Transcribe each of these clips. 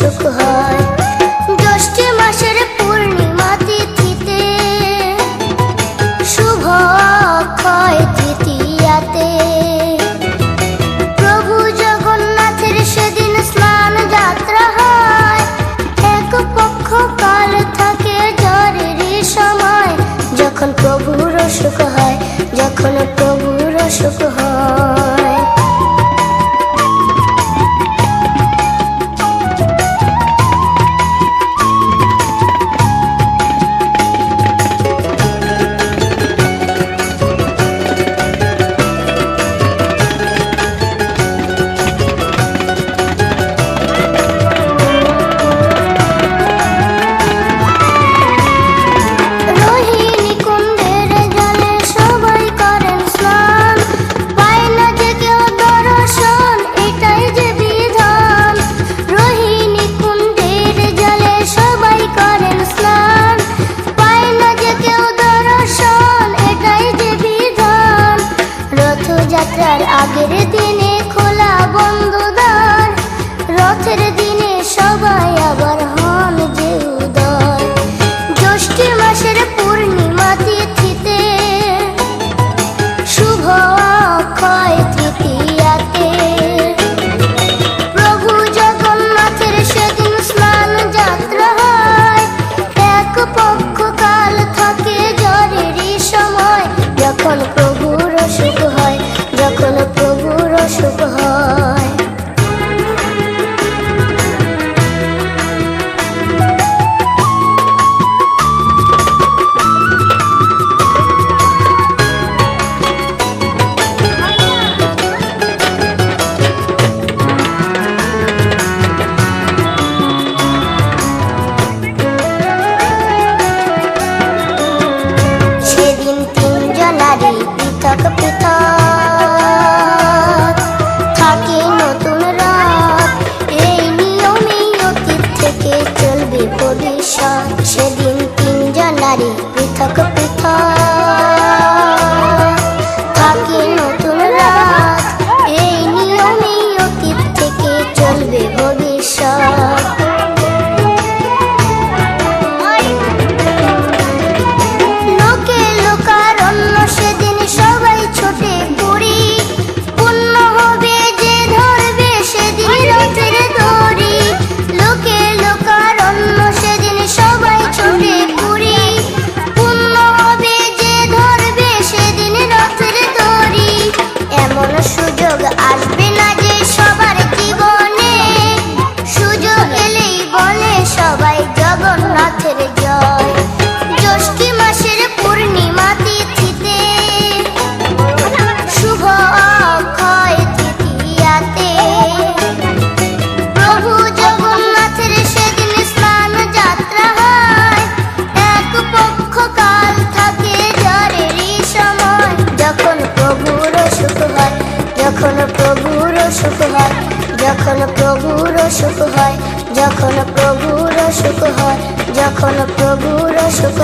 সুখ হয়। জ্যৈষ্ঠী মাসের পূর্ণিমা তিথিতে, শুভ অক্ষয় তৃতীয়াতে, প্রভু জগন্নাথের সেদিন স্নান যাত্রা হয়। এক পক্ষ কাল থাকে জ্বরের সময়। যখন প্রভুর অসুখ হয়, যখন প্রভুর অসুখ হয়।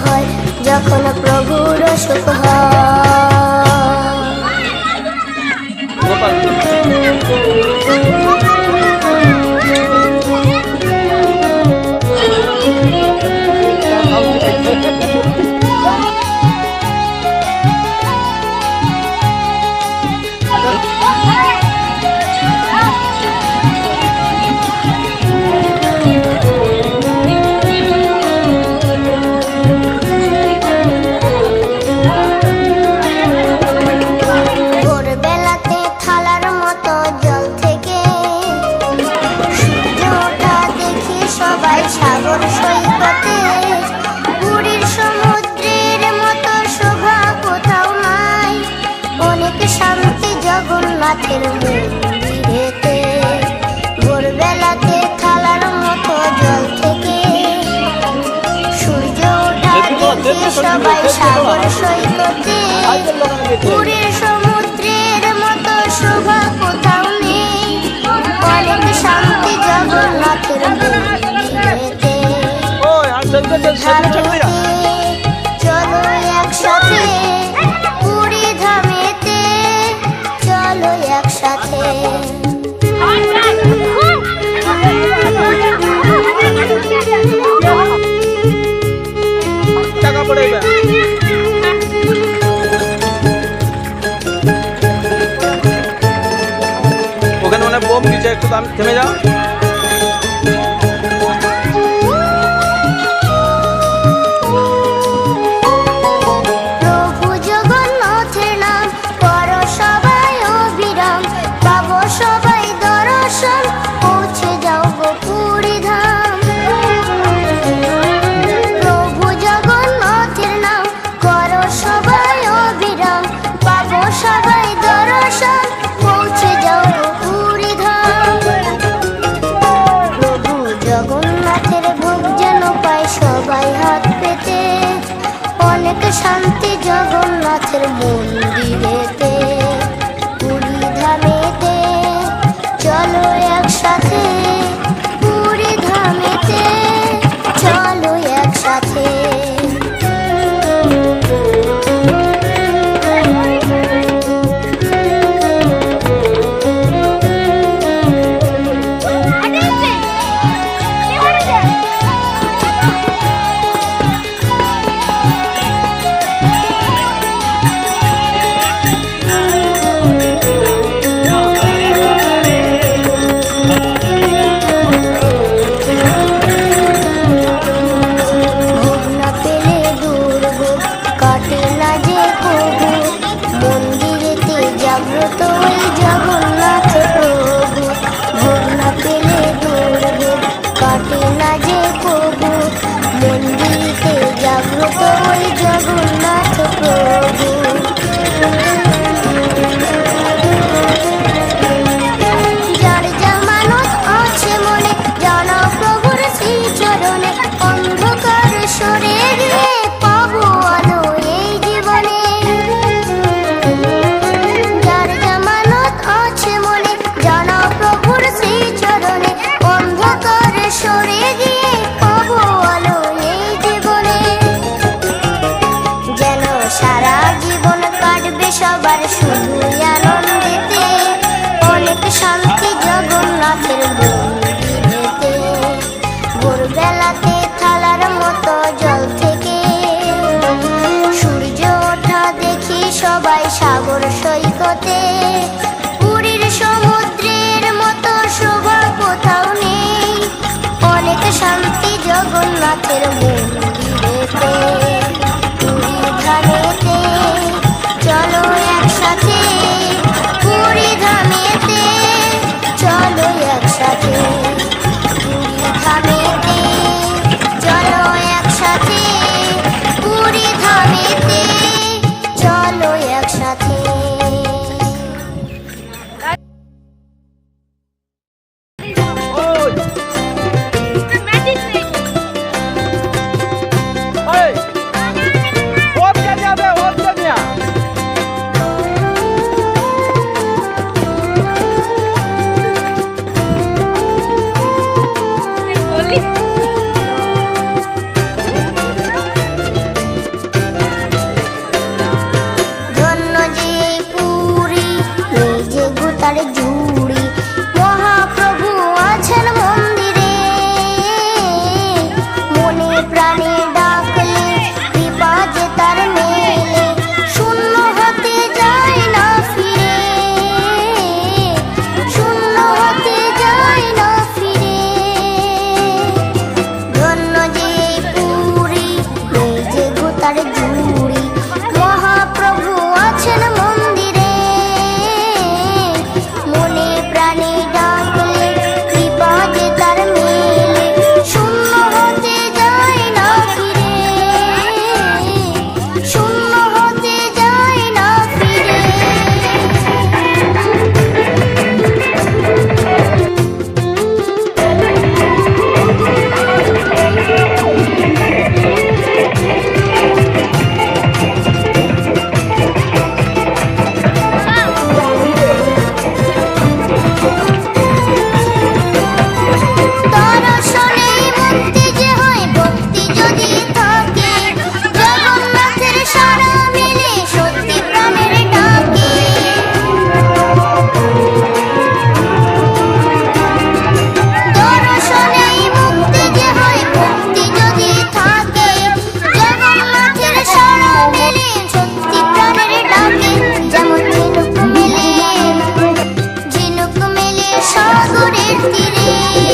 হয় যখন প্রভুর সুখ হয়। সাগর সৈকতে পুরীর সমুদ্রের মতো শোভা কোথাও নেই। অনেক শান্তি জগন্নাথের মন্দিরেতে 咱ะไ জগতে পুরীর সমুদ্রের মতো শোভা কোথাও নেই। অনেক শান্তি জগন্নাথের মন্দিরেতে। yesterday.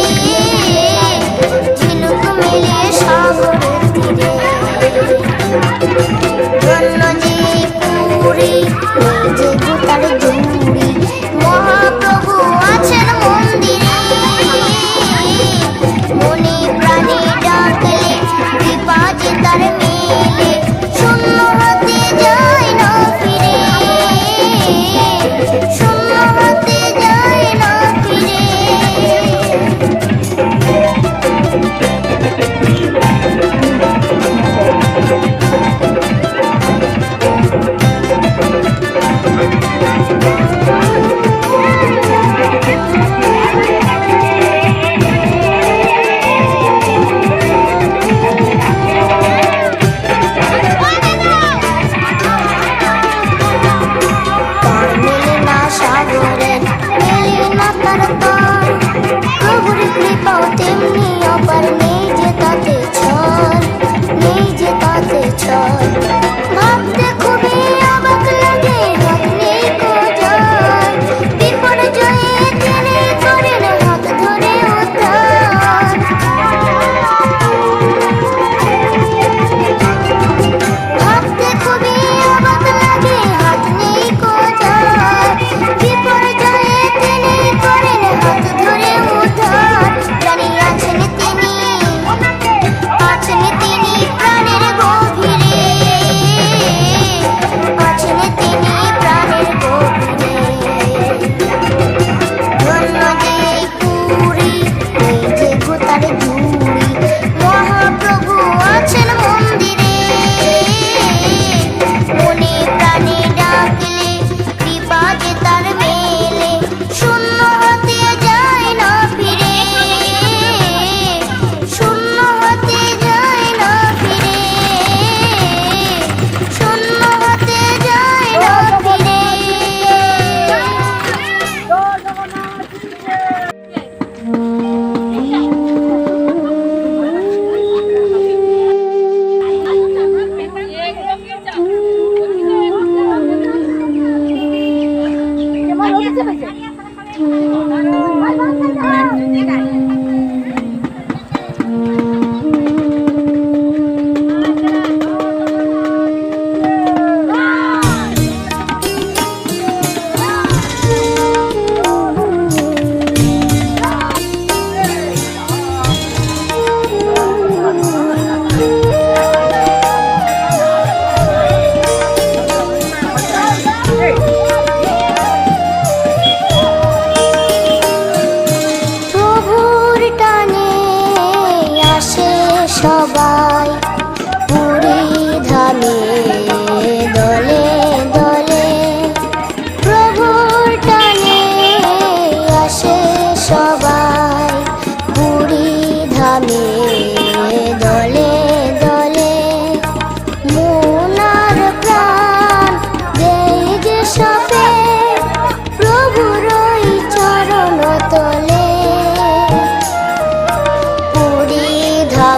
说吧。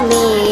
me.